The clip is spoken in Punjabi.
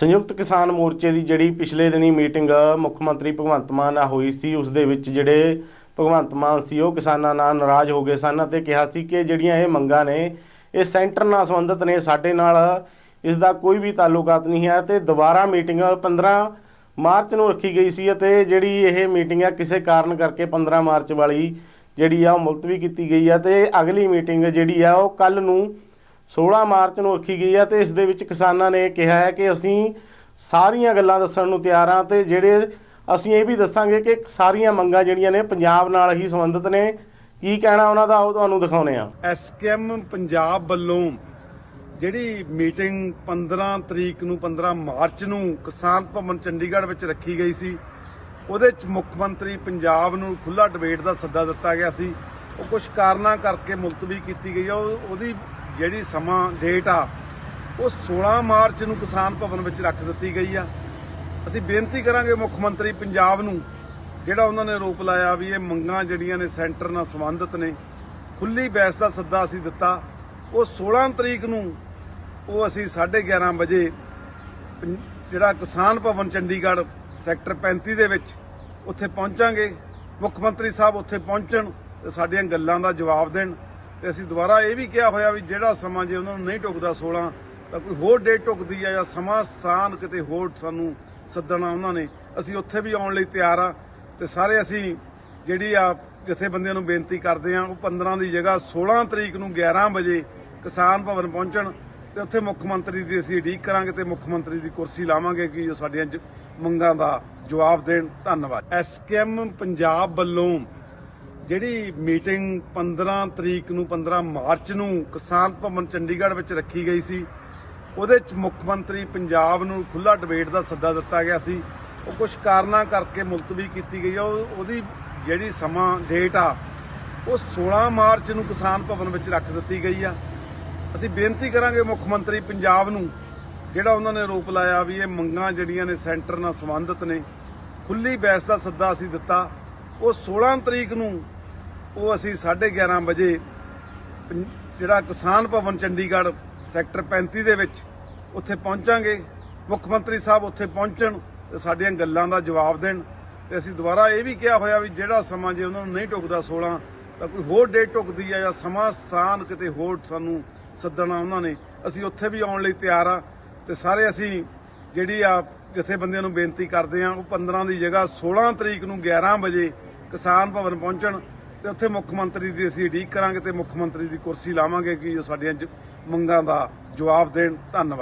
ਸੰਯੁਕਤ ਕਿਸਾਨ ਮੋਰਚੇ ਦੀ ਜਿਹੜੀ ਪਿਛਲੇ ਦਿਨੀ ਮੀਟਿੰਗ ਮੁੱਖ ਮੰਤਰੀ ਭਗਵੰਤ ਮਾਨ ਨਾਲ ਹੋਈ ਸੀ, ਉਸ ਦੇ ਵਿੱਚ ਜਿਹੜੇ ਭਗਵੰਤ ਮਾਨ ਸੀ, ਉਹ ਕਿਸਾਨਾਂ ਨਾਲ ਨਾਰਾਜ਼ ਹੋ ਗਏ ਸਨ ਅਤੇ ਕਿਹਾ ਸੀ ਕਿ ਜਿਹੜੀਆਂ ਇਹ ਮੰਗਾਂ ਨੇ, ਇਹ ਸੈਂਟਰ ਨਾਲ ਸੰਬੰਧਿਤ ਨੇ, ਸਾਡੇ ਨਾਲ ਇਸ ਦਾ ਕੋਈ ਵੀ ਤਾਲੁਕਾਤ ਨਹੀਂ ਹੈ ਤੇ ਦੁਬਾਰਾ ਮੀਟਿੰਗ 15 ਮਾਰਚ ਨੂੰ ਰੱਖੀ ਗਈ ਸੀ ਅਤੇ ਜਿਹੜੀ ਇਹ ਮੀਟਿੰਗ ਆ, ਕਿਸੇ ਕਾਰਨ ਕਰਕੇ 15 ਮਾਰਚ ਵਾਲੀ ਜਿਹੜੀ ਆ, ਉਹ ਮੁਲਤਵੀ ਕੀਤੀ ਗਈ ਹੈ ਤੇ ਅਗਲੀ ਮੀਟਿੰਗ ਜਿਹੜੀ ਆ, ਉਹ ਕੱਲ ਨੂੰ 16 ਮਾਰਚ ਨੂੰ ਰੱਖੀ ਗਈ ਹੈ ਤੇ ਇਸ ਦੇ ਵਿੱਚ ਕਿਸਾਨਾਂ ਨੇ ਕਿਹਾ ਹੈ ਕਿ ਅਸੀਂ ਸਾਰੀਆਂ ਗੱਲਾਂ ਦੱਸਣ ਨੂੰ ਤਿਆਰ ਹਾਂ ਤੇ ਜਿਹੜੇ ਅਸੀਂ ਇਹ ਵੀ ਦੱਸਾਂਗੇ ਕਿ ਸਾਰੀਆਂ ਮੰਗਾਂ ਜਿਹੜੀਆਂ ਨੇ ਪੰਜਾਬ ਨਾਲ ਹੀ ਸੰਬੰਧਿਤ ਨੇ। ਕੀ ਕਹਿਣਾ ਉਹਨਾਂ ਦਾ, ਉਹ ਤੁਹਾਨੂੰ ਦਿਖਾਉਨੇ ਆ। ਐਸਕੇਐਮ ਪੰਜਾਬ ਵੱਲੋਂ ਜਿਹੜੀ ਮੀਟਿੰਗ 15 ਤਰੀਕ ਨੂੰ 15 ਮਾਰਚ ਨੂੰ ਕਿਸਾਨ ਭਵਨ ਚੰਡੀਗੜ੍ਹ ਵਿੱਚ ਰੱਖੀ ਗਈ ਸੀ, ਉਹਦੇ ਚ ਮੁੱਖ ਮੰਤਰੀ ਪੰਜਾਬ ਨੂੰ ਖੁੱਲਾ ਡਿਬੇਟ ਦਾ ਸੱਦਾ ਦਿੱਤਾ ਗਿਆ ਸੀ। ਉਹ ਕੁਝ ਕਾਰਨਾਂ ਕਰਕੇ ਮੁਲਤਵੀ ਕੀਤੀ ਗਈ ਉਹ- ਉਹਦੀ ਜਿਹੜੀ ਸਮਾਂ ਡੇਟ ਆ, ਉਹ 16 ਮਾਰਚ ਨੂੰ ਕਿਸਾਨ ਭਵਨ ਵਿੱਚ ਰੱਖ ਦਿੱਤੀ ਗਈ ਆ। ਅਸੀਂ ਬੇਨਤੀ ਕਰਾਂਗੇ ਮੁੱਖ ਮੰਤਰੀ ਪੰਜਾਬ ਨੂੰ, ਜਿਹੜਾ ਉਹਨਾਂ ਨੇ ਰੋਪ ਲਾਇਆ ਵੀ ਇਹ ਮੰਗਾਂ ਜਿਹੜੀਆਂ ਨੇ ਸੈਂਟਰ ਨਾਲ ਸੰਬੰਧਿਤ ਨੇ ਖੁੱਲੀ ਬਹਿਸ ਦਾ ਸੱਦਾ ਅਸੀਂ ਦਿੱਤਾ। ਉਹ 16 ਤਰੀਕ ਨੂੰ, ਉਹ ਅਸੀਂ 11:30 ਵਜੇ ਪੰ- ਜਿਹੜਾ ਕਿਸਾਨ ਭਵਨ ਚੰਡੀਗੜ੍ਹ ਸੈਕਟਰ 35 ਦੇ ਵਿੱਚ ਉੱਥੇ ਪਹੁੰਚਾਂਗੇ। ਮੁੱਖ ਮੰਤਰੀ ਸਾਹਿਬ ਉੱਥੇ ਪਹੁੰਚਣ ਤੇ ਸਾਡੀਆਂ ਗੱਲਾਂ ਦਾ ਜਵਾਬ ਦੇਣ। ਤੇ ਅਸੀਂ ਦੁਬਾਰਾ ਇਹ ਵੀ ਕਿਹਾ ਹੋਇਆ ਵੀ ਜਿਹੜਾ ਸਮਾਂ ਜੇ ਉਹਨਾਂ ਨੂੰ ਨਹੀਂ ਟੁਕਦਾ 16 ਤਾਂ ਕੋਈ ਹੋਰ ਡੇਟ ਟੁਕਦੀ ਆ ਜਾਂ ਸਮਾਂ ਸਥਾਨ ਕਿਤੇ ਹੋਰ ਸਾਨੂੰ ਸੱਦਣਾ ਉਹਨਾਂ ਨੇ, ਅਸੀਂ ਉੱਥੇ ਵੀ ਆਉਣ ਲਈ ਤਿਆਰ ਆ। ਤੇ ਸਾਰੇ ਅਸੀਂ ਜਿਹੜੀ ਆ ਜਥੇਬੰਦੀਆਂ ਨੂੰ ਬੇਨਤੀ ਕਰਦੇ ਆ, ਉਹ 15 ਦੀ ਜਗ੍ਹਾ 16 ਤਰੀਕ ਨੂੰ 11 ਵਜੇ ਕਿਸਾਨ ਭਵਨ ਪਹੁੰਚਣ ਤੇ ਉੱਥੇ ਮੁੱਖ ਮੰਤਰੀ ਦੀ ਅਸੀਂ ਉਡੀਕ ਕਰਾਂਗੇ ਤੇ ਮੁੱਖ ਮੰਤਰੀ ਦੀ ਕੁਰਸੀ ਲਾਵਾਂਗੇ ਕਿ ਉਹ ਸਾਡੀਆਂ ਮੰਗਾਂ ਦਾ ਜਵਾਬ ਦੇਣ। ਧੰਨਵਾਦ। ਐਸਕੇਐਮ ਪੰਜਾਬ ਵੱਲੋਂ ਜਿਹੜੀ ਮੀਟਿੰਗ 15 ਤਰੀਕ ਨੂੰ 15 ਮਾਰਚ ਨੂੰ ਕਿਸਾਨ ਭਵਨ ਚੰਡੀਗੜ੍ਹ ਵਿੱਚ ਰੱਖੀ ਗਈ ਸੀ, ਉਹਦੇ ਚ ਮੁੱਖ ਮੰਤਰੀ ਪੰਜਾਬ ਨੂੰ ਖੁੱਲਾ ਡਿਬੇਟ ਦਾ ਸੱਦਾ ਦਿੱਤਾ ਗਿਆ ਸੀ। ਉਹ ਕੁਝ ਕਾਰਨਾਂ ਕਰਕੇ ਮੁਲਤਵੀ ਕੀਤੀ ਗਈ ਆ, ਉਹ- ਉਹਦੀ ਜਿਹੜੀ ਸਮਾਂ ਡੇਟ ਆ, ਉਹ 16 ਮਾਰਚ ਨੂੰ ਕਿਸਾਨ ਭਵਨ ਵਿੱਚ ਰੱਖ ਦਿੱਤੀ ਗਈ ਆ। ਅਸੀਂ ਬੇਨਤੀ ਕਰਾਂਗੇ ਮੁੱਖ ਮੰਤਰੀ ਪੰਜਾਬ ਨੂੰ, ਜਿਹੜਾ ਉਹਨਾਂ ਨੇ ਰੋਪ ਲਾਇਆ ਵੀ ਇਹ ਮੰਗਾਂ ਜਿਹੜੀਆਂ ਨੇ ਸੈਂਟਰ ਨਾਲ ਸੰਬੰਧਿਤ ਨੇ ਖੁੱਲੀ ਬਹਿਸ ਦਾ ਸੱਦਾ ਅਸੀਂ ਦਿੱਤਾ। ਉਹ 16 ਤਰੀਕ ਨੂੰ ਉਹ ਅਸੀਂ 11:30 ਵਜੇ ਪੰ- ਜਿਹੜਾ ਕਿਸਾਨ ਭਵਨ ਚੰਡੀਗੜ੍ਹ ਸੈਕਟਰ 35 ਦੇ ਵਿੱਚ ਉੱਥੇ ਪਹੁੰਚਾਂਗੇ। ਮੁੱਖ ਮੰਤਰੀ ਸਾਹਿਬ ਉੱਥੇ ਪਹੁੰਚਣ ਤੇ ਸਾਡੀਆਂ ਗੱਲਾਂ ਦਾ ਜਵਾਬ ਦੇਣ। ਤੇ ਅਸੀਂ ਦੁਬਾਰਾ ਇਹ ਵੀ ਕਿਹਾ ਹੋਇਆ ਵੀ ਜਿਹੜਾ ਸਮਾਂ ਜੇ ਉਹਨਾਂ ਨੂੰ ਨਹੀਂ ਟੁਕਦਾ 16 ਤਾਂ ਕੋਈ ਹੋਰ ਡੇਟ ਟੁਕਦੀ ਆ ਜਾਂ ਸਮਾਂ ਸਥਾਨ ਕਿਤੇ ਹੋਰ ਸਾਨੂੰ ਸੱਦਣਾ ਉਹਨਾਂ ਨੇ। ਅਸੀਂ ਉੱਥੇ ਵੀ ਆਉਣ ਲਈ ਤਿਆਰ ਆ ਤੇ ਸਾਰੇ ਅਸੀਂ ਜਿਹੜੀ ਆ ਜਥੇਬੰਦੀਆਂ ਨੂੰ ਬੇਨਤੀ ਕਰਦੇ ਆ, ਉਹ 15 ਦੀ ਜਗ੍ਹਾ 16 ਤਰੀਕ ਨੂੰ 11 ਵਜੇ ਕਿਸਾਨ ਭਵਨ ਪਹੁੰਚਣ। ਤੇ ਉੱਥੇ ਮੁੱਖ ਮੰਤਰੀ ਦੀ ਅਸੀਂ ਉਡੀਕ ਕਰਾਂਗੇ ਤੇ ਮੁੱਖ ਮੰਤਰੀ ਦੀ ਕੁਰਸੀ ਲਾਵਾਂਗੇ ਕਿ ਉਹ ਸਾਡੀਆਂ ਜ- ਮੰਗਾਂ ਦਾ ਜਵਾਬ ਦੇਣ। ਧੰਨਵਾਦ।